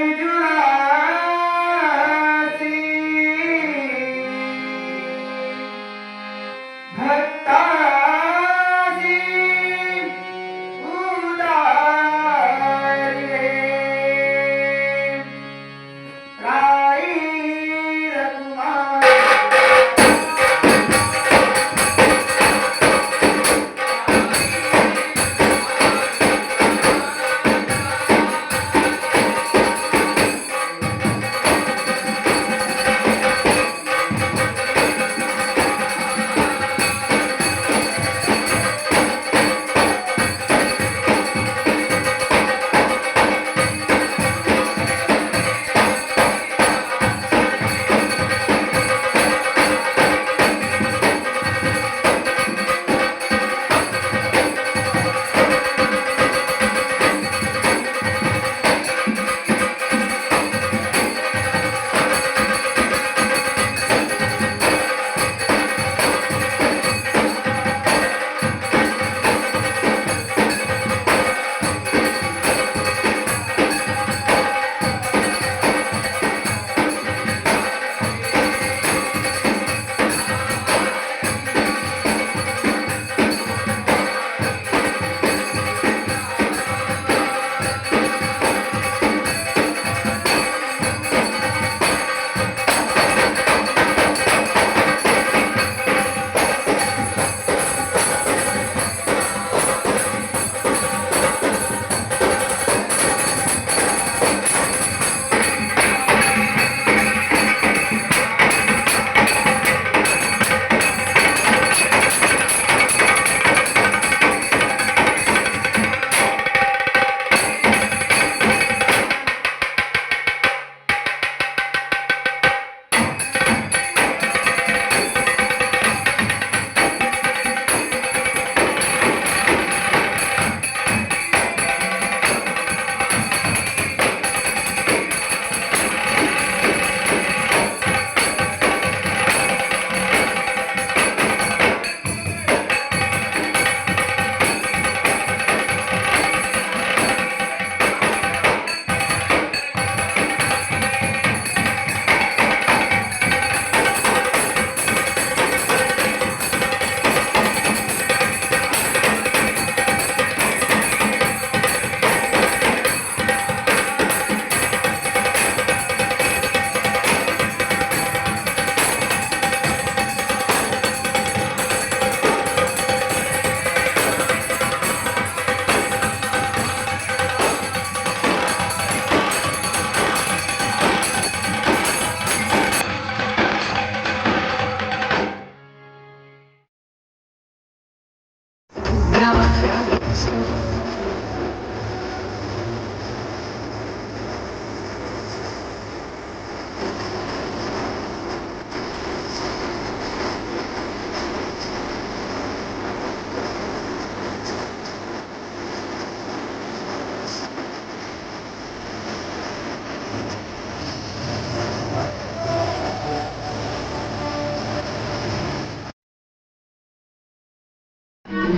do that.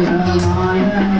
Jeremiah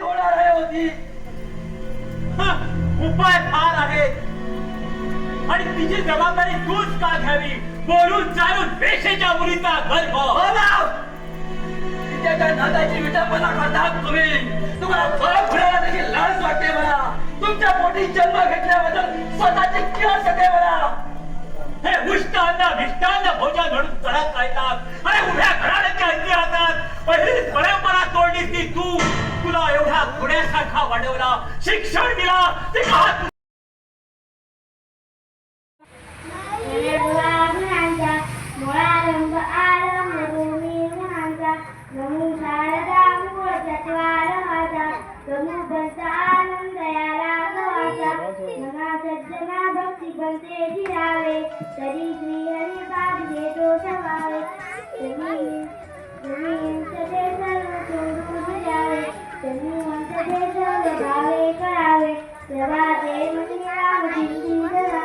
होती उपाय फार आहेत आणि तिची जबाबदारी तूच का घ्यावी? बोलून चालून पेशेच्या मुलीचा गर्भ. हो तिच्या नादाची करतात तुम्ही. तुम्हाला फळ देखील लाज वाटते मला. तुमच्या पोटी जन्म घेतल्याबद्दल स्वतःची किंमत येते मला. हे उष्टांना विष्टांना भोजन म्हणून चढत राहतात आणि उभ्या घराण्याच्या अंगी राहतात पहिली परंपरा तोडली ती तू. तुला एवढ्या पुण्यासारखा वाढवला शिक्षण दिला ते భగవా దేవుని రామ జీవరా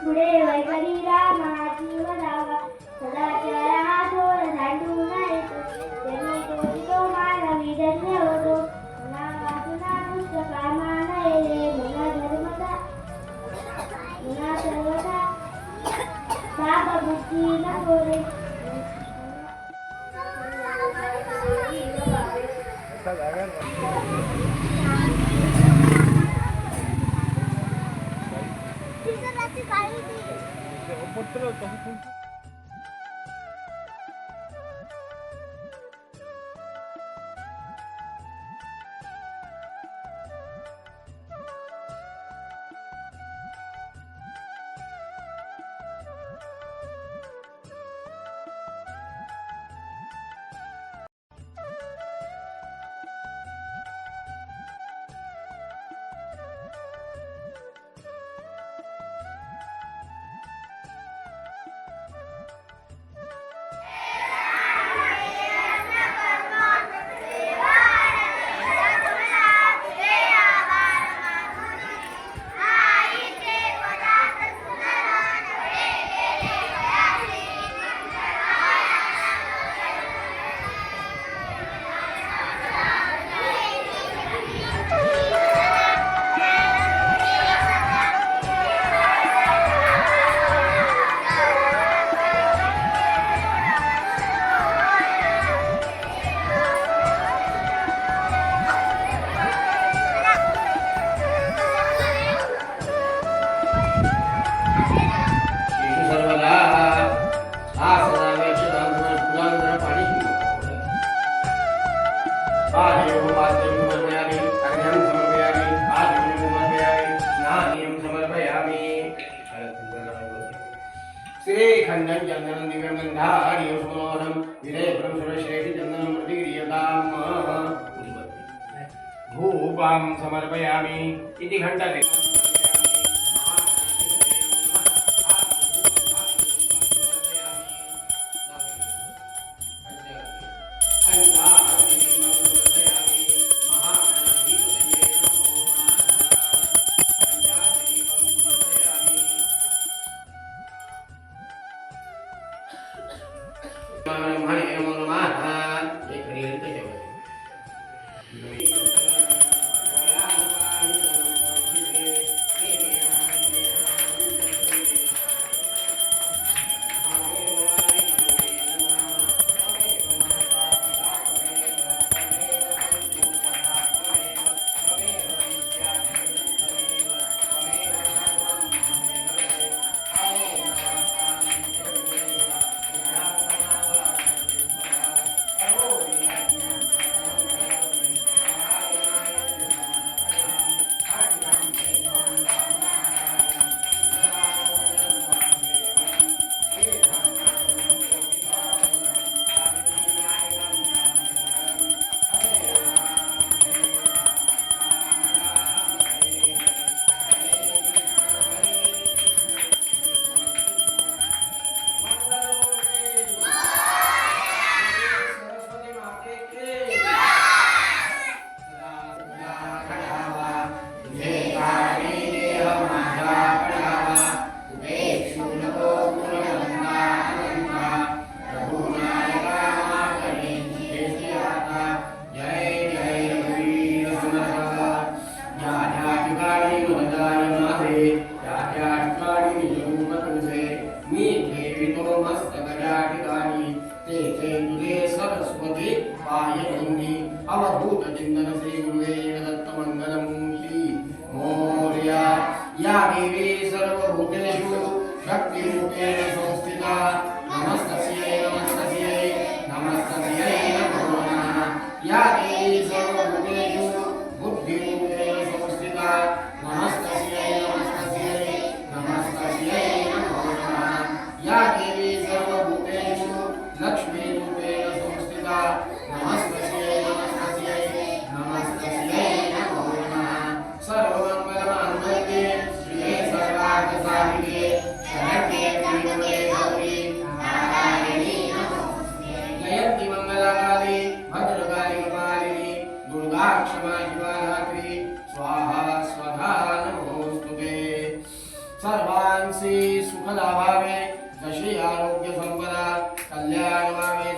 గుడే వైఖరి రామ జీవరామ సదాచార తోడ దండు నాయకు జన్మ కోటితో మానవి ధన్యవుడు నా వాసన పుస్తకామానయే మన ధర్మత మన సర్వత పాప బుద్ధిన కోరే 들어올까? चन्दनं दिव्यगन्धार्यं सुमनोहरं विनयपुरं सुरश्रेष्ठि चन्दनं प्रतिक्रियताम्। धूपां समर्पयामि इति घण्टते 幺幺零马 सर्वांसी सुखलाभावे दशी आरोग्य संपदा कल्याणमावे